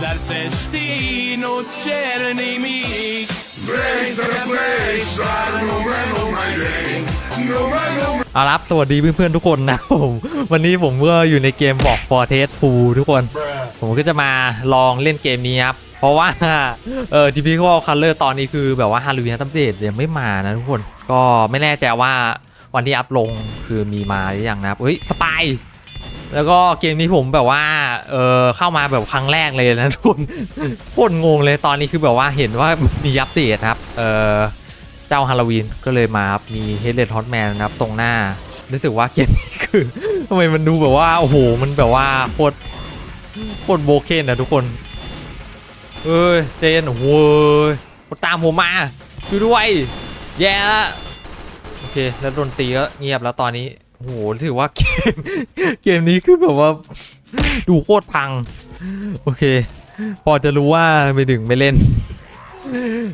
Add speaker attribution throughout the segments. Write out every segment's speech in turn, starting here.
Speaker 1: darsi destino c'erano miei
Speaker 2: Grace and grace, I know man on my day. No man on
Speaker 3: เอาละครับสวัสดีเพื่อนๆทุกคนนะผมวันนี้ผมก็อยู่ในเกมบอก For t e s t 2ทุกคน ผมก็จะมาลองเล่นเกมนี้ครับ เพราะว่า เออ Typical Color ตอนนี้คือแบบว่า Halloween อัปเดตยังไม่มานะทุกคน ก็ไม่แน่ใจว่าวันที่อัพลงคือมีมาหรือยังนะครับเฮ้ย สปาย แล้วก็เกมนี้ผมแบบว่า เออเข้ามาแบบครั้งแรกเลยนะทุกคนโคตรงงเลยตอนนี้คือแบบว่าเห็นว่ามีอัปเดตครับ เออเจ้าฮาโลวีนก็เลยมาครับมีเฮดเลดฮอตแมนนะครับตรงหน้า รู้สึกว่าเกมนี้คือทำไมมันดูแบบว่า โอ้โห มันแบบว่าโคตรโคตรโบเคนนะทุกคน เอ้ยเจนโอ้โหตามผมมาดูด้วย แย่โอเค แล้วดนตรีก็เงียบแล้วตอนนี้ โอ้โหถือว่าเกมเกมนี้คือแบบว่าดูโคตรพัง โอเค พอจะรู้ว่าไม่ดึงไม่เล่น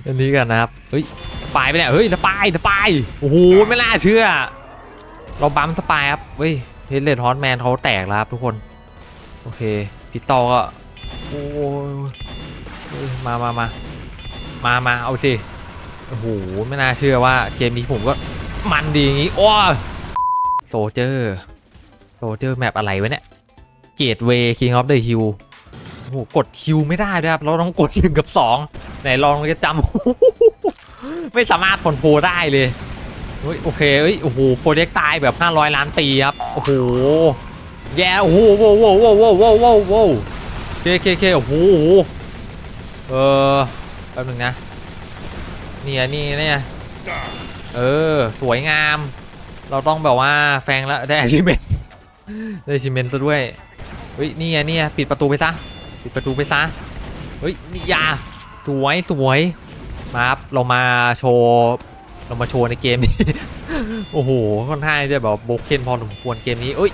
Speaker 3: อันนี้กันนะครับ เฮ้ยสปายไปเนี่ยเฮ้ยสปายสปายโอ้โหไม่น่าเชื่อ เราบัมสปายครับเฮ้ยเฮดเลดฮอตแมนเขาแตกแล้วครับทุกคน โอเคพิตอก็โอ้ยมามามามามาเอาสิโอ้โหไม่น่าเชื่อว่าเกมนี้ผมก็มันดีอย่างงี้โอ้ โซเจอร์โซเจอร์แมปอะไรวะเนี่ยเกตเวย์คิงออฟเดอะฮิลโอ้โหกดคิวไม่ได้ด้วยครับ เราต้องกดหนึ่งกับสองไหนลองจะจำ ไม่สามารถคอนโทรได้เลยเฮ้ยโอเคเฮ้ยโอ้โหโปรเจกต์ตายแบบ 500 ล้านปีครับ โอ้โห แย่โอ้โหโว้โว้โว้โว้โว้โว้โว้เคเคเคโอ้โหโอ้โหเออแป๊บนึงนะ เนี่ยนี่เนี่ยเออ สวยงาม เราต้องแบบว่าแฟงแล้วได้ achievement ได้ achievement ซะด้วยเฮ้ยนี่ไงนี่ไงปิดประตูไปซะปิดประตูไปซะเฮ้ยนี่ยาสวยสวยมาครับเรามาโชว์เรามาโชว์ในเกมนี้ โอ้โหค่อนข้างจะแบบโบกเคนพอสมควรเกมนี้เอ้ย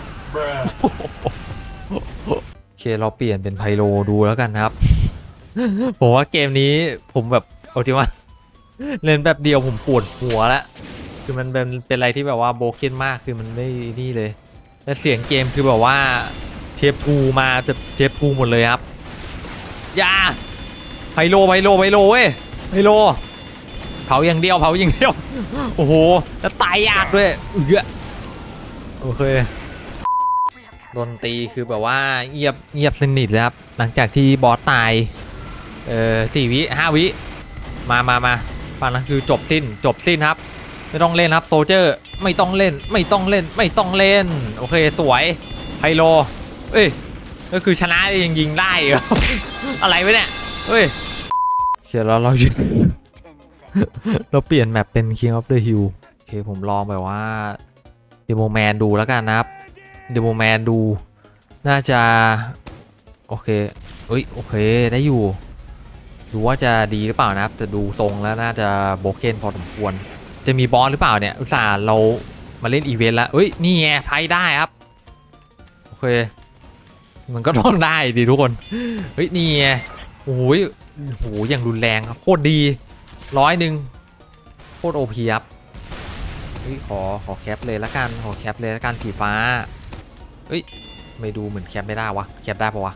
Speaker 3: โอเคเราเปลี่ยนเป็นไพโลดูแล้วกันครับ ผมว่าเกมนี้ผมแบบเอาที่ว่าเล่นแบบเดียวผมปวดหัวแล้ว คือมันเป็นเป็นอะไรที่แบบว่าโบเคนมากคือมันไม่นี่เลย และเสียงเกมคือแบบว่าเทปทูมาจะเทปทูหมดเลยครับยาไพโลไพโลไพโลเว้ยไพโลเผาอย่างเดียวเผาอย่างเดียวโอ้โหแล้วตายยากด้วยเอือโอเคดนตรีคือแบบว่าเงียบเงียบสนิทเลยครับ หลังจากที่บอสตายเอ่อสี่วิห้าวิมามามาฟังนั้นคือจบสิ้นจบสิ้นครับ ไม่ต้องเล่นครับโซเจอร์ไม่ต้องเล่นไม่ต้องเล่นไม่ต้องเล่น โอเคสวยไฮโล เอ้ยก็คือชนะยังยิงได้เหรออะไรวะเนี่ยเฮ้ยเขียนแล้วเราหยุดเราเปลี่ยนแมปเป็น King of the Hill โอเคผมลองแบบว่าเดโมแมนดูแล้วกันนะครับเดโมแมนดู น่าจะ โอเคเอ้ยโอเคได้อยู่ ดูว่าจะดีหรือเปล่านะครับ แต่ดูทรงแล้วน่าจะโบเคนพอสมควร จะมีบอสหรือเปล่าเนี่ย อุตส่าห์เรามาเล่นอีเวนต์แล้วเอ้ย นี่ไงไพ่ได้ครับ โอเค มันก็ต้องได้ดีทุกคน เฮ้ย นี่ไงโอ้โหยโอ้โหอย่างรุนแรงครับ โคตรดี ร้อยหนึ่งโคตรโอพีครับเฮ้ยขอขอแคปเลยละกัน ขอแคปเลยละกันสีฟ้า เฮ้ย ไม่ดูเหมือนแคปไม่ได้วะ แคปได้ปะวะ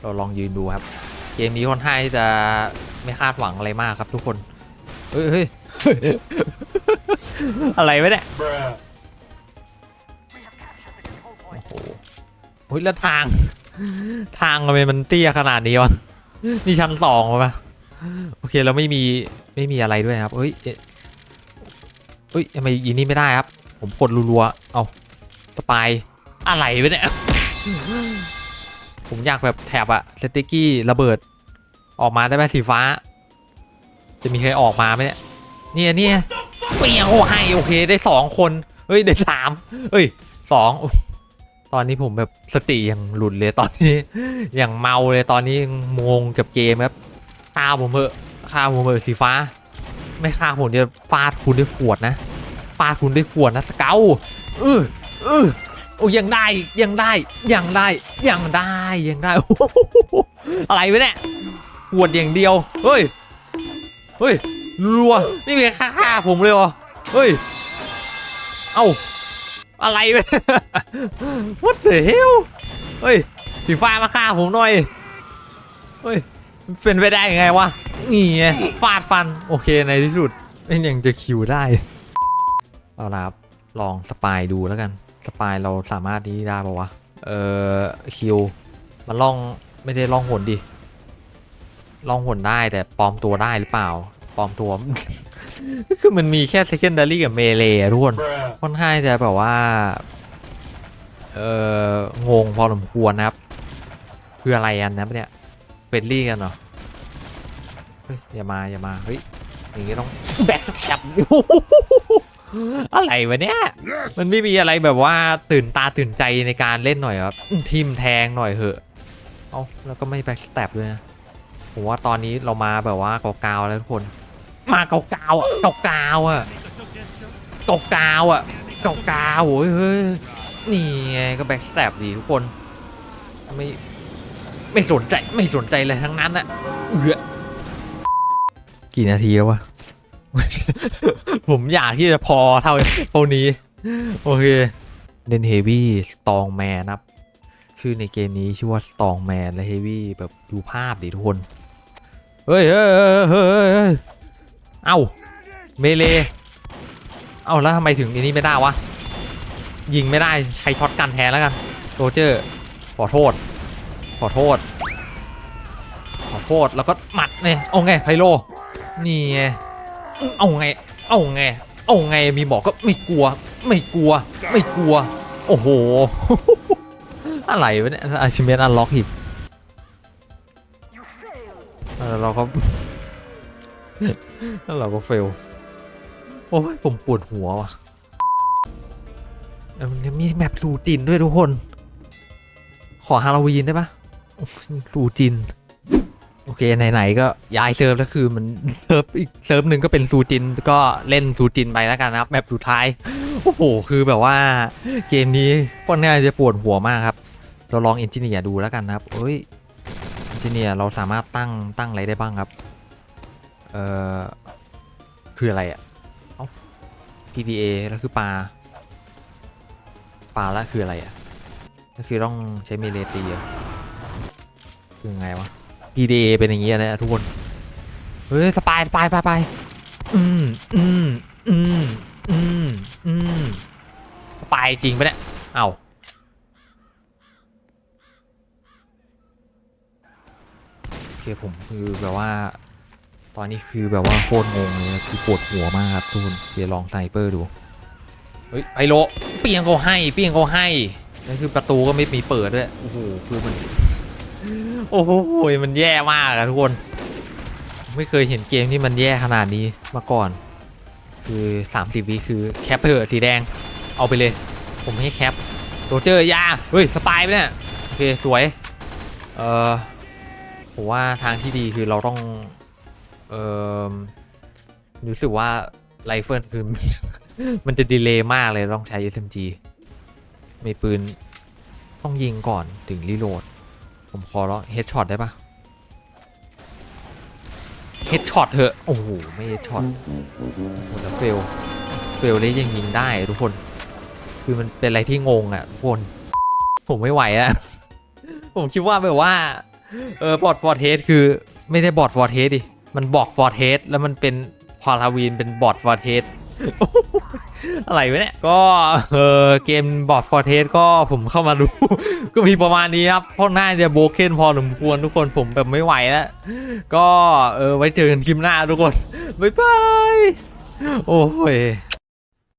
Speaker 3: เราลองยืนดูครับ เกมนี้ค่อนข้างจะไม่คาดหวังอะไรมากครับทุกคน เฮ้ยเฮ้ยอะไรวะเนี่ยโอ้โหเฮ้ยแล้วทาง ทางทำไมมันเตี้ยขนาดนี้วะนี่ชั้นสองปะโอเคเราไม่มีไม่มีอะไรด้วยครับเฮ้ยเอ๊ะเฮ้ยทำไมยีนี่ไม่ได้ครับ ผมกดรัวๆเอาสปายอะไรวะเนี่ยผมอยากแบบแถบอะสติกกี้ระเบิด ออกมาได้ไหมสีฟ้า จะมีใครออกมาไหมเนี่ยเนี่ยเนี่ยเปียโอ้ให้โอเคได้สองคนเฮ้ยได้สามเฮ้ยสองตอนนี้ผมแบบสติยังหลุดเลยตอนนี้อย่างเมาเลยตอนนี้งงกับเกมครับฆ่าผมเถอะฆ่าผมเถอะสีฟ้า ไม่ฆ่าผมเดี๋ยฟาดคุณด้วยขวดนะฟาดคุณด้วยขวดนะสเกลเออเออโอ้ยังได้ยังได้ยังได้ยังได้ยังได้อะไรวะเนี่ยขวดอย่างเดียวเฮ้ย เฮ้ยรัวนี่มีฆ่าผมเลยวะเฮ้ย เอ้า อะไรวะ What the hell เฮ้ยสีฟ้ามาฆ่าผมหน่อย เฮ้ยเป็นไปได้ยังไงวะ นี่ไงฟาดฟัน โอเคในที่สุดเป็นยังจะคิวได้ เอาละครับ ลองสปายดูแล้วกัน สปายเราสามารถนี้ได้ปะวะ เอ่อคิว มันล่องไม่ได้ล่องหนดิ ล่องหนได้แต่ปลอมตัวได้หรือเปล่า ปลอมตัว คือมันมีแค่ secondary กับ melee อะทุกคนค่อนข้างจะแบบว่า เอ่องงพอสมควรนะครับ คืออะไรอันนะเนี่ยเฟรนลี่กันเหรอเฮ้ยอย่ามาอย่ามาเฮ้ยอย่างงี้ต้องแบ็กสแตปอะไรวะเนี่ย
Speaker 2: Yes!
Speaker 3: มันไม่มีอะไรแบบว่าตื่นตาตื่นใจในการเล่นหน่อยครับทิมแทงหน่อยเหอะ เอาแล้วก็ไม่แบ็กสแตปด้วยนะ ผมว่าตอนนี้เรามาแบบว่าเกาๆแล้วทุกคน มาเกาๆอะเกาๆอะเกาๆอะเกาๆโอ้ยเฮ้ยนี่ไงก็แบ็กสแตปดีทุกคนไม่ไม่สนใจไม่สนใจเลยทั้งนั้นอะเอือกี่นาทีแล้ววะผมอยากที่จะพอเท่าเท่านี้ โอเคเล่นเฮวี่สตองแมนครับ ชื่อในเกมนี้ชื่อว่าสตองแมนและเฮวี่แบบดูภาพดิทุกคน เฮ้ยเฮ้ยเฮ้ยเอ้าเมเลเอ้าแล้วทำไมถึงอันนี้ไม่ได้วะ ยิงไม่ได้ใช้ช็อตกันแทนแล้วกันโรเจอร์ขอโทษ ขอโทษ ขอโทษแล้วก็หมัดเนี่ยเอาไงไพโลนี่ไงเอาไง เอาไง เอาไงมีบอกก็ไม่กลัว ไม่กลัว ไม่กลัว โอ้โห อะไรวะเนี่ยอาชิเมนอันล็อกหิบ แล้วเราก็แล้วเราก็เฟล โอ้ยผมปวดหัวว่ะมันยังมีแมปรูตินด้วยทุกคน ขอฮาโลวีนได้ปะโอ้ยรูติน โอเค ไหน ๆ ก็ย้ายเซิร์ฟแล้วคือมันเซิร์ฟอีกเซิร์ฟหนึ่งก็เป็นซูจินก็เล่นซูจินไปแล้วกันนะครับแมปสุดท้าย โอ้โห คือแบบว่าเกมนี้ค่อนข้างจะปวดหัวมากครับ เราลองเอนจิเนียร์ดูแล้วกันนะครับ เอ้ย เอนจิเนียร์เราสามารถตั้งตั้งอะไรได้บ้างครับ เอ่อ คืออะไรอะ่ะ เอ้า PDA แล้วคือปลา ปลาแล้วคืออะไรอะ่ะ ก็คือต้องใช้เมเลตีอะคือไงวะ PDA เป็นอย่างงี้นะทุกคน เฮ้ยสปายสปายไปไปอืมอืมอืมอืมอืมสปายจริงปะเนี่ย เอ้า เคผมคือแบบว่า ตอนนี้คือแบบว่าโคตรงงเลยคือปวดหัวมากครับทุกคนเดี๋ยวลองไซเปอร์ดูเฮ้ยไพโลเปียงเขาให้เปียงเขาให้นั่นคือประตูก็ไม่มีเปิดด้วยโอ้โหคือมันโอ้โหมันแย่มากอะทุกคน ไม่เคยเห็นเกมที่มันแย่ขนาดนี้มาก่อน คือ 30วิคือแคปไปเถอะสีแดง เอาไปเลย ผมให้แคปโรเจอร์ยาเฮ้ยสปายไปเนี่ยโอเคสวย เอ่อ ผมว่าทางที่ดีคือเราต้อง เอ่อรู้สึกว่าไรเฟิลคือ มันจะดีเลย์มากเลยต้องใช้ SMG มีปืน ต้องยิงก่อนถึงรีโหลด ผมขอร้องเฮดช็อตได้ปะเฮดช็อตเถอะ โอ้โห ไม่เฮดช็อตโอ้โหแล้วเฟล เฟลเลยยังยิงได้ทุกคน คือมันเป็นอะไรที่งงอะทุกคน ผมไม่ไหวอะผมคิดว่าแบบว่า เออบอดฟอร์เทสคือไม่ได้บอดฟอร์เทสดิ มันบอกฟอร์เทสแล้วมันเป็นพาราวีนเป็นบอดฟอร์เทสอะไรวะเนี่ย ก็เออเกมบอดฟอร์เทสก็ผมเข้ามาดู ก็มีประมาณนี้ครับเพราะหน่าจะโบเคนพอสมควรทุกคนผมแบบไม่ไหวแล้ว ก็เออไว้เจอกันคลิปหน้าทุกคน บ๊ายบาย โอ้ย